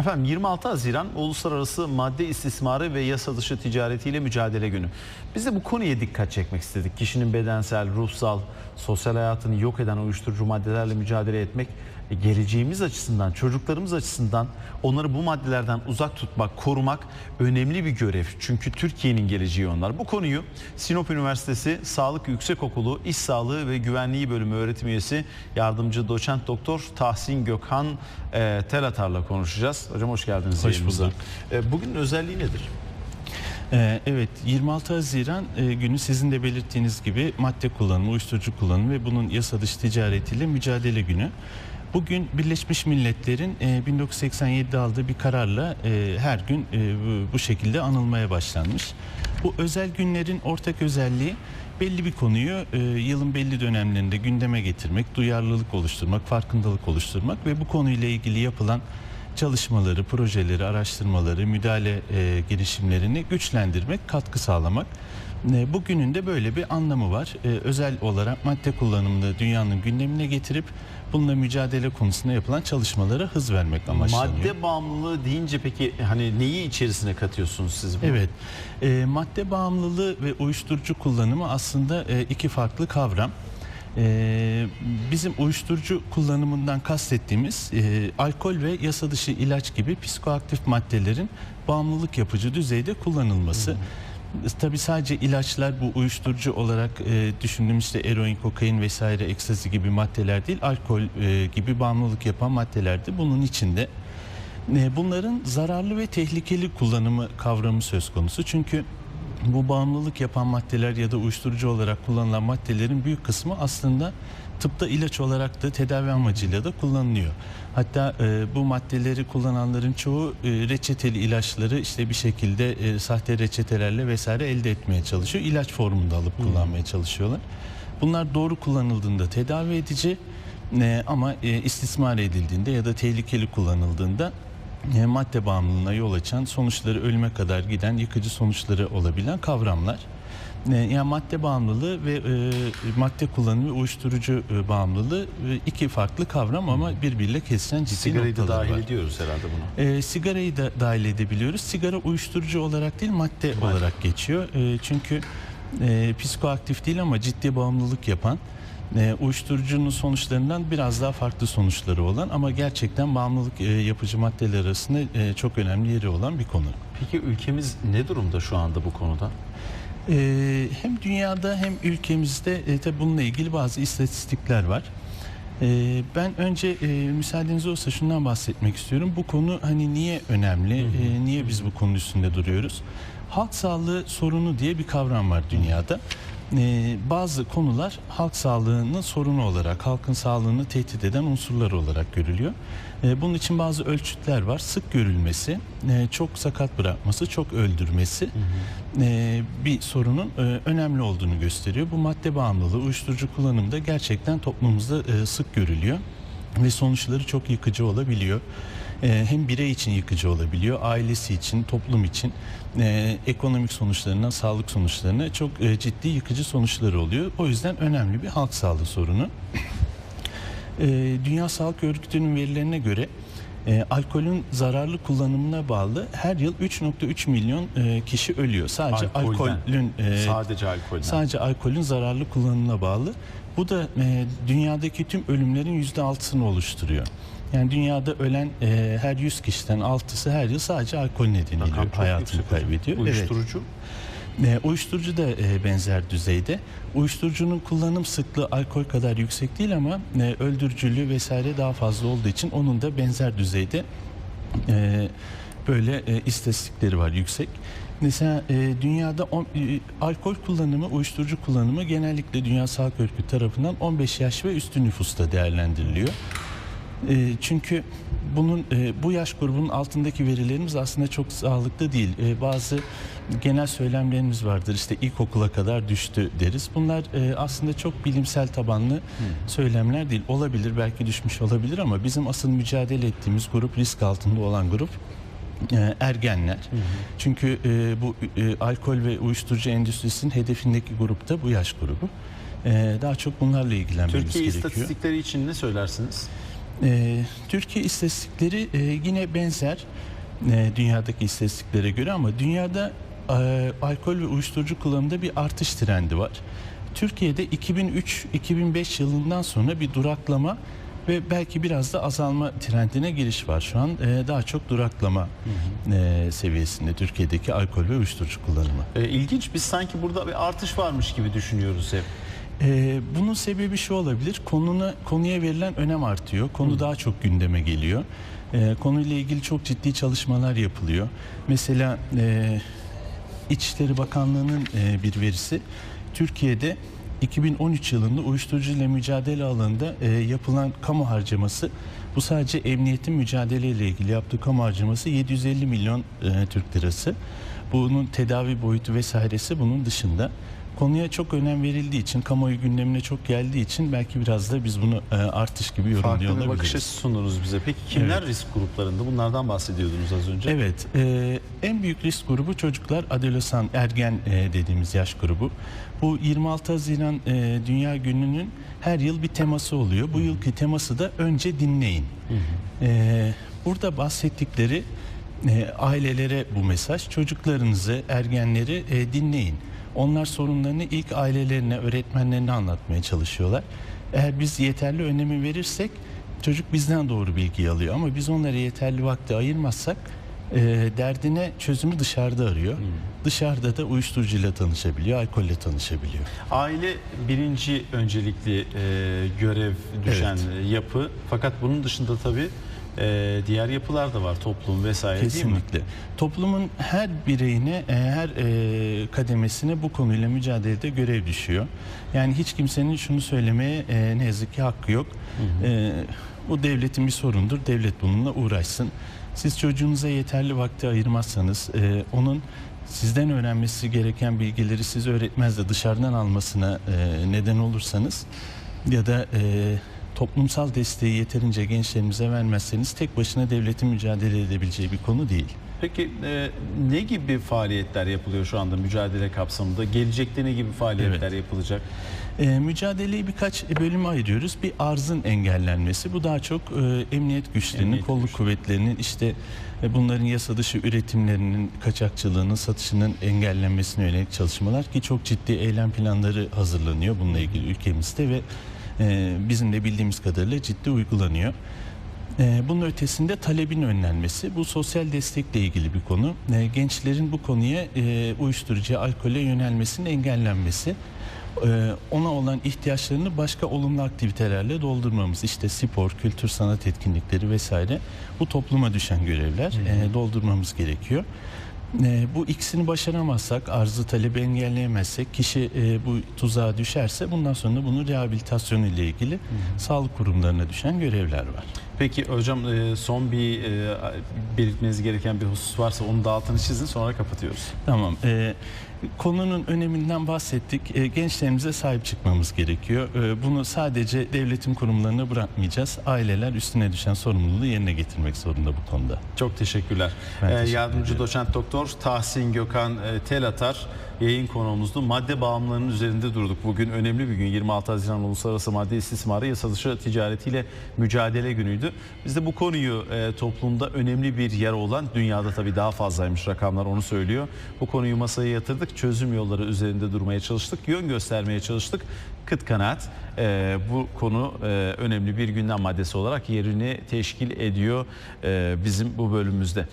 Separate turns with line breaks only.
Efendim 26 Haziran Uluslararası Madde İstismarı ve Yasa Dışı Ticaretiyle Mücadele Günü. Biz de bu konuya dikkat çekmek istedik. Kişinin bedensel, ruhsal, sosyal hayatını yok eden uyuşturucu maddelerle mücadele etmek e, geleceğimiz açısından, çocuklarımız açısından onları bu maddelerden uzak tutmak, korumak önemli bir görev. Çünkü Türkiye'nin geleceği onlar. Bu konuyu Sinop Üniversitesi Sağlık Yüksekokulu İş Sağlığı ve Güvenliği Bölümü öğretim üyesi yardımcı doçent doktor Tahsin Gökhan e, Telatar'la konuşacağız. Hocam hoş geldiniz.
Hoş bulduk.
E, bugünün özelliği nedir?
Ee, evet 26 Haziran e, günü sizin de belirttiğiniz gibi madde kullanımı, uyuşturucu kullanımı ve bunun yasa dışı ticaretiyle mücadele günü. Bugün Birleşmiş Milletler'in e, 1987'de aldığı bir kararla e, her gün e, bu, şekilde anılmaya başlanmış. Bu özel günlerin ortak özelliği belli bir konuyu yılın belli dönemlerinde gündeme getirmek, duyarlılık oluşturmak, farkındalık oluşturmak ve bu konuyla ilgili yapılan çalışmaları, projeleri, araştırmaları, müdahale e, girişimlerini güçlendirmek, katkı sağlamak. E, bugünün de böyle bir anlamı var. E, özel olarak madde kullanımını dünyanın gündemine getirip bununla mücadele konusunda yapılan çalışmalara hız vermek amaçlanıyor.
Madde bağımlılığı deyince peki hani neyi içerisine katıyorsunuz siz bunu?
Evet, e, madde bağımlılığı ve uyuşturucu kullanımı aslında e, iki farklı kavram. E, bizim uyuşturucu kullanımından kastettiğimiz e, alkol ve yasa dışı ilaç gibi psikoaktif maddelerin bağımlılık yapıcı düzeyde kullanılması. Tabi sadece ilaçlar bu uyuşturucu olarak e, düşündüğümüz işte eroin, kokain vesaire, ekstazi gibi maddeler değil, alkol e, gibi bağımlılık yapan maddeler de bunun içinde. E, Bunların zararlı ve tehlikeli kullanımı kavramı söz konusu. Çünkü bu bağımlılık yapan maddeler ya da uyuşturucu olarak kullanılan maddelerin büyük kısmı aslında tıpta ilaç olarak da tedavi amacıyla da kullanılıyor. Hatta e, bu maddeleri kullananların çoğu e, reçeteli ilaçları işte bir şekilde e, sahte reçetelerle vesaire elde etmeye çalışıyor. İlaç formunda alıp kullanmaya çalışıyorlar. Bunlar doğru kullanıldığında tedavi edici e, ama e, istismar edildiğinde ya da tehlikeli kullanıldığında madde bağımlılığına yol açan sonuçları ölüme kadar giden yıkıcı sonuçları olabilen kavramlar. E, yani madde bağımlılığı ve e, madde kullanımı ve uyuşturucu e, bağımlılığı e, iki farklı kavram ama birbiriyle kesişen ciddi
Sigarayı da dahil
var.
ediyoruz herhalde buna.
E, sigarayı da dahil edebiliyoruz. Sigara uyuşturucu olarak değil madde, olarak geçiyor. E, çünkü e, psikoaktif değil ama ciddi bağımlılık yapan e, uyuşturucunun sonuçlarından biraz daha farklı sonuçları olan ama gerçekten bağımlılık e, yapıcı maddeler arasında e, çok önemli yeri olan bir konu.
Peki ülkemiz ne durumda şu anda bu konuda?
E, hem dünyada hem ülkemizde e, tabii bununla ilgili bazı istatistikler var. E, ben önce e, müsaadeniz olsa şundan bahsetmek istiyorum. Bu konu hani niye önemli, e, niye biz bu konu üstünde duruyoruz? Halk sağlığı sorunu diye bir kavram var dünyada. E, bazı konular halk sağlığının sorunu olarak, halkın sağlığını tehdit eden unsurlar olarak görülüyor. E, bunun için bazı ölçütler var. Sık görülmesi, e, çok sakat bırakması, çok öldürmesi e, bir sorunun e, önemli olduğunu gösteriyor. Bu madde bağımlılığı, uyuşturucu kullanımda gerçekten toplumumuzda e, sık görülüyor ve sonuçları çok yıkıcı olabiliyor. E, hem birey için yıkıcı olabiliyor, ailesi için, toplum için, e, ekonomik sonuçlarına, sağlık sonuçlarına çok e, ciddi yıkıcı sonuçları oluyor. O yüzden önemli bir halk sağlığı sorunu. E, Dünya Sağlık Örgütü'nün verilerine göre e, alkolün zararlı kullanımına bağlı her yıl 3.3 milyon e, kişi ölüyor. Sadece
Alkolden.
alkolün e,
Sadece alkolden.
sadece alkolün zararlı kullanımına bağlı. Bu da e, dünyadaki tüm ölümlerin yüzde altısını oluşturuyor. Yani dünyada ölen e, her 100 kişiden 6'sı her yıl sadece alkol nedeniyle
Rakam
hayatını kaybediyor. Evet. E, uyuşturucu da e, benzer düzeyde. Uyuşturucunun kullanım sıklığı alkol kadar yüksek değil ama e, öldürücülüğü vesaire daha fazla olduğu için onun da benzer düzeyde e, böyle e, istatistikleri var yüksek. Mesela e, dünyada on, e, alkol kullanımı, uyuşturucu kullanımı genellikle Dünya Sağlık Örgütü tarafından 15 yaş ve üstü nüfusta değerlendiriliyor. E, çünkü bunun e, bu yaş grubunun altındaki verilerimiz aslında çok sağlıklı değil. E, bazı genel söylemlerimiz vardır. İşte ilkokula kadar düştü deriz. Bunlar e, aslında çok bilimsel tabanlı söylemler değil. Olabilir, belki düşmüş olabilir ama bizim asıl mücadele ettiğimiz grup risk altında olan grup e, ergenler. Çünkü e, bu e, alkol ve uyuşturucu endüstrisinin hedefindeki grupta bu yaş grubu. E, daha çok bunlarla ilgilenmemiz
Türkiye
gerekiyor.
istatistikleri için ne söylersiniz?
E, Türkiye istatistikleri e, yine benzer e, dünyadaki istatistiklere göre ama dünyada e, alkol ve uyuşturucu kullanımında bir artış trendi var. Türkiye'de 2003-2005 yılından sonra bir duraklama ve belki biraz da azalma trendine giriş var şu an. E, daha çok duraklama e, seviyesinde Türkiye'deki alkol ve uyuşturucu kullanımı.
E, ilginç biz sanki burada bir artış varmış gibi düşünüyoruz hep.
Ee, bunun sebebi şu olabilir. Konuna konuya verilen önem artıyor. Konu daha çok gündeme geliyor. Ee, konuyla ilgili çok ciddi çalışmalar yapılıyor. Mesela e, İçişleri Bakanlığı'nın e, bir verisi Türkiye'de 2013 yılında uyuşturucu ile mücadele alanında e, yapılan kamu harcaması bu sadece emniyetin mücadeleyle ilgili yaptığı kamu harcaması 750 milyon e, Türk lirası. Bunun tedavi boyutu vesairesi bunun dışında. Konuya çok önem verildiği için, kamuoyu gündemine çok geldiği için belki biraz da biz bunu e, artış gibi yorumluyor
Farklı bir bakış açısı sundunuz bize. Peki kimler risk gruplarında? Bunlardan bahsediyordunuz az önce.
Evet, e, en büyük risk grubu çocuklar, adolesan, ergen e, dediğimiz yaş grubu. Bu 26 Haziran e, Dünya Günü'nün her yıl bir teması oluyor. Bu yılki teması da önce dinleyin. E, burada bahsettikleri e, ailelere bu mesaj, çocuklarınızı, ergenleri e, dinleyin. Onlar sorunlarını ilk ailelerine, öğretmenlerine anlatmaya çalışıyorlar. Eğer biz yeterli önemi verirsek çocuk bizden doğru bilgiyi alıyor ama biz onlara yeterli vakti ayırmazsak e, derdine çözümü dışarıda arıyor. Dışarıda da uyuşturucuyla tanışabiliyor, alkolle tanışabiliyor.
Aile birinci öncelikli e, görev düşen yapı. Fakat bunun dışında tabii e, diğer yapılar da var. Toplum vesaire değil mi?
Kesinlikle. Toplumun her bireyine, e, her e, kademesine bu konuyla mücadelede görev düşüyor. Yani hiç kimsenin şunu söylemeye e, ne yazık ki hakkı yok. E, bu devletin bir sorundur. Devlet bununla uğraşsın. Siz çocuğunuza yeterli vakti ayırmazsanız, e, onun sizden öğrenmesi gereken bilgileri siz öğretmez de dışarıdan almasına e, neden olursanız ya da e, toplumsal desteği yeterince gençlerimize vermezseniz tek başına devletin mücadele edebileceği bir konu değil.
Peki e, ne gibi faaliyetler yapılıyor şu anda mücadele kapsamında? Gelecekte ne gibi faaliyetler yapılacak?
E, mücadeleyi birkaç bölüme ayırıyoruz. Bir arzın engellenmesi. Bu daha çok e, emniyet güçlerinin,
Emniyet
kolluk
güçleri.
kuvvetlerinin işte e, bunların yasa dışı üretimlerinin, kaçakçılığının, satışının engellenmesine yönelik çalışmalar ki çok ciddi eylem planları hazırlanıyor bununla ilgili ülkemizde ve e, bizim de bildiğimiz kadarıyla ciddi uygulanıyor. Ee, Bunun ötesinde talebin önlenmesi. Bu sosyal destekle ilgili bir konu. Ee, Gençlerin bu konuya e, uyuşturucuya, alkole yönelmesinin engellenmesi. Ee, Ona olan ihtiyaçlarını başka olumlu aktivitelerle doldurmamız. İşte spor, kültür, sanat etkinlikleri vesaire. Bu topluma düşen görevler e, doldurmamız gerekiyor. E, bu ikisini başaramazsak, arzı talebi engelleyemezsek, kişi e, bu tuzağa düşerse bundan sonra bunun rehabilitasyonu ile ilgili sağlık kurumlarına düşen görevler var.
Peki hocam e, son bir e, belirtmeniz gereken bir husus varsa onu da altını çizin sonra kapatıyoruz.
Tamam. e, konunun öneminden bahsettik. E, gençlerimize sahip çıkmamız gerekiyor. E, bunu sadece devletin kurumlarına bırakmayacağız. Aileler üstüne düşen sorumluluğu yerine getirmek zorunda bu konuda.
Çok teşekkürler.
Ben
Ee,
teşekkür
yardımcı
ediyorum.
doçent doktor Tahsin Gökhan e, Telatar yayın konuğumuzdu. Madde bağımlılığının üzerinde durduk. Bugün önemli bir gün. 26 Haziran Uluslararası Madde İstismarı Yasa dışı ticaretiyle mücadele günüydü. Biz de bu konuyu e, toplumda önemli bir yer olan dünyada tabii daha fazlaymış rakamlar onu söylüyor. Bu konuyu masaya yatırdık. Çözüm yolları üzerinde durmaya çalıştık. Yön göstermeye çalıştık. Kıt kanaat e, bu konu e, önemli bir gündem maddesi olarak yerini teşkil ediyor e, bizim bu bölümümüzde.